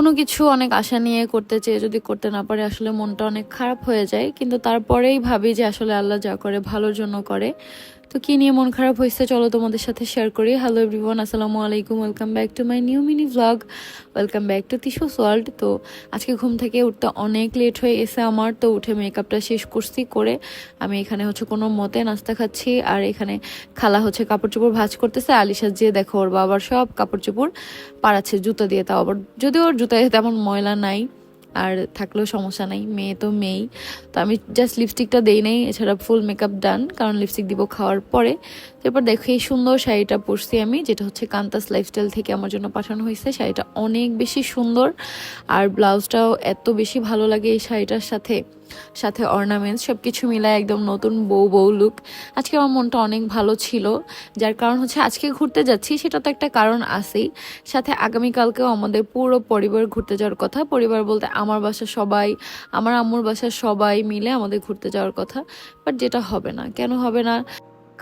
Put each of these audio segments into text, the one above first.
কোনো কিছু অনেক আশা নিয়ে করতে চেয়ে যদি করতে না পারে, আসলে মনটা অনেক খারাপ হয়ে যায়। কিন্তু তারপরেই ভাবি যে আসলে আল্লাহ যা করে ভালোর জন্য করে। তো কি নিয়ে মন খারাপ হয়েছে? চলো তোমাদের সাথে শেয়ার করি। হ্যালো এভরিওয়ান আসসালামু আলাইকুম welcome back to my new mini vlog welcome back to Tishu's world তো আজকে ঘুম থেকে উঠতে অনেক লেট হয়ে এসে আমার, তো উঠে মেকআপটা শেষ করছি করে আমি এখানে হচ্ছে কোনো মতে নাস্তা খাচ্ছি আর এখানে খালা হচ্ছে কাপড় চোপড় ভাজ করতেছে। আলিশা যে দেখো ওর বাবার সব কাপড় চোপড় পাড়াচ্ছে জুতো দিয়ে, তাও আবার যদিও ওর জুতায় তেমন ময়লা নাই। আর থাকলেও সমস্যা নাই, মেয়ে তো মেয়েই। তো আমি জাস্ট লিপস্টিকটা দেই নাই, এছাড়া ফুল মেকআপ ডান কারণ লিপস্টিক দিব খাওয়ার পরে। তারপর দেখো, এই সুন্দর শাড়িটা পরছি আমি, যেটা হচ্ছে কান্তাস লাইফস্টাইল থেকে আমার জন্য পাঠানো হয়েছে। শাড়িটা অনেক বেশি সুন্দর, আর ব্লাউজটাও এত বেশি ভালো লাগে এই শাড়িটার সাথে। সাথে অর্নামেন্টস সব কিছু মিলায় একদম নতুন বউ বউ লুক আজকে আমার মনটা অনেক ভালো ছিল, যার কারণ হচ্ছে আজকে ঘুরতে যাচ্ছি, সেটা তো একটা কারণ আছেই। সাথে আগামীকালকেও আমাদের পুরো পরিবার ঘুরতে যাওয়ার কথা। পরিবার বলতে আমার বাসা সবাই, আমার আম্মুর বাসা সবাই মিলে আমাদের ঘুরতে যাওয়ার কথা। বাট যেটা হবে না, কেন হবে না?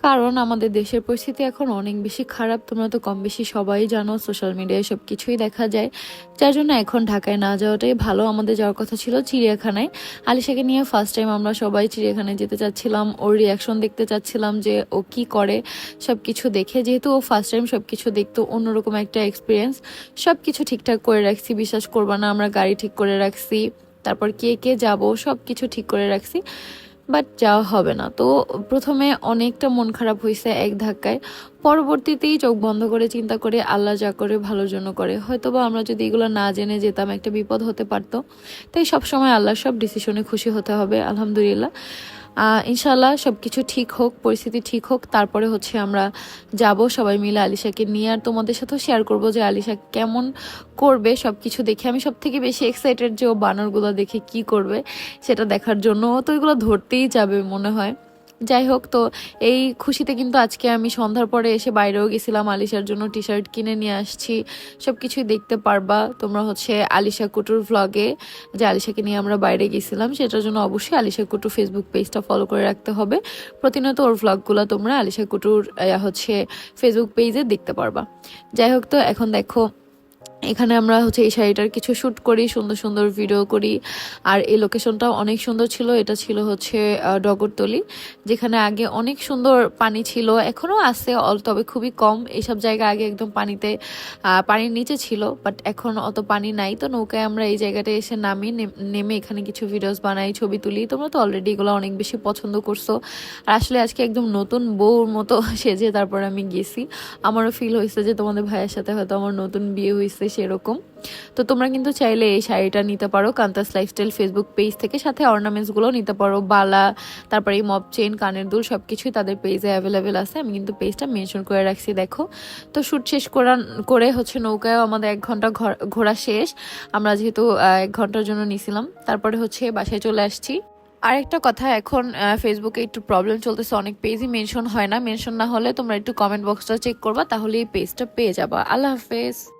কারণ আমাদের দেশের পরিস্থিতি এখন অনেক বেশি খারাপ। তোমরা তো কম বেশি সবাই জানো সোশ্যাল মিডিয়ায় সব কিছুই দেখা যায়। যার জন্য এখন ঢাকায় না যাওয়াটাই ভালো। আমাদের যাওয়ার কথা ছিল চিড়িয়াখানায়। আলিশাকে নিয়ে ফার্স্ট টাইম আমরা সবাই চিড়িয়াখানায় যেতে চাচ্ছিলাম। ওর রিয়াকশন দেখতে চাচ্ছিলাম যে ও কি করে। সব কিছু দেখে, যেহেতু ও ফার্স্ট টাইম সব কিছু দেখতো, অন্যরকম একটা এক্সপিরিয়েন্স সব কিছু ঠিকঠাক করে রাখছি, বিশ্বাস করবা না, আমরা গাড়ি ঠিক করে রাখছি। তারপর কে কে যাব সব কিছু ঠিক করে রাখছি। বাট যাওয়া হবে না। তো প্রথমে অনেকটা মন খারাপ হয়েছে এক ধাক্কায়। পরবর্তীতেই চোখ বন্ধ করে চিন্তা করে আল্লাহ যা করে ভালোর জন্য করে। হয়তো বা আমরা যদি এগুলো না জেনে যেতাম একটা বিপদ হতে পারতো। তাই সবসময় আল্লাহ সব ডিসিশনে খুশি হতে হবে, আলহামদুলিল্লাহ। ইনশাল্লাহ সব কিছু ঠিক হোক, পরিস্থিতি ঠিক হোক, তারপরে হচ্ছে আমরা যাব সবাই মিলে আলিশাকে নিয়ে। আর তোমাদের সাথেও শেয়ার করব যে আলিশা কেমন করবে সব কিছু দেখে। আমি সব থেকে বেশি এক্সাইটেড যে ও বানরগুলো দেখে কি করবে, সেটা দেখার জন্য। তো ওইগুলো ধরতেই যাবে মনে হয়। যাই হোক, তো এই খুশিতে কিন্তু আজকে আমি সন্ধ্যার পরে এসে বাইরেও গেছিলাম, আলিশার জন্য টি শার্ট কিনে নিয়ে আসছি। সব কিছুই দেখতে পারবা। তোমরা হচ্ছে আলিশা কুটুর ভ্লগে যে আলিশাকে নিয়ে আমরা বাইরে গেছিলাম, সেটার জন্য অবশ্যই আলিশা কুটু ফেসবুক পেজটা ফলো করে রাখতে হবে। প্রতিনিয়ত ওর ভ্লগগুলো তোমরা আলিশা কুটুর হচ্ছে ফেসবুক পেজে দেখতে পারবা। যাই হোক, তো এখন দেখো এখানে আমরা হচ্ছে এই শাড়িটার কিছু শ্যুট করি, সুন্দর সুন্দর ভিডিও করি। আর এই লোকেশনটাও অনেক সুন্দর ছিল, এটা ছিল হচ্ছে ডগরতলি, যেখানে আগে অনেক সুন্দর পানি ছিল এখনও আছে তবে খুবই কম। এইসব জায়গা আগে একদম পানিতে পানির নিচে ছিল বাট এখন অত পানি নাই। তো নৌকায় আমরা এই জায়গাটায় এসে নেম- নেমে এখানে কিছু ভিডিওস বানাই, ছবি তুলি। তোমরা তো অলরেডি এগুলো অনেক বেশি পছন্দ করছ। আর আসলে আজকে একদম নতুন বউর মতো সেজে তারপর আমি গেছি। আমারও ফিল হয়েছে যে তোমাদের ভাইয়ের সাথে হয়তো আমার নতুন বিয়ে হয়েছে। সেরকম। তো তোমরা কিন্তু চাইলে এই শাড়িটা নিতে পারো কান্তাস লাইফস্টাইল ফেসবুক পেজ থেকে। সাথে অর্নামেন্টসগুলোও নিতে পারো, বালা, তারপরে এই মপ চেন কানের দুল সব কিছুই তাদের পেজে অ্যাভেলেবেল আছে। আমি কিন্তু পেজটা মেনশন করে রাখছি, দেখো। তো শ্যুট শেষ করা, করে হচ্ছে নৌকায়ও আমাদের এক ঘণ্টা ঘর- শেষ। আমরা যেহেতু এক ঘণ্টার জন্য নিছিলাম, তারপরে হচ্ছে বাসায় চলে আসছি। আরেকটা কথা, এখন ফেসবুকে একটু প্রবলেম চলতেছে, অনেক পেজই মেনশন হয় না। মেনশন না হলে তোমরা একটু কমেন্ট বক্সটা চেক করবা তাহলে এই পেজটা পেয়ে যাবা। আল্লাহ হাফেজ।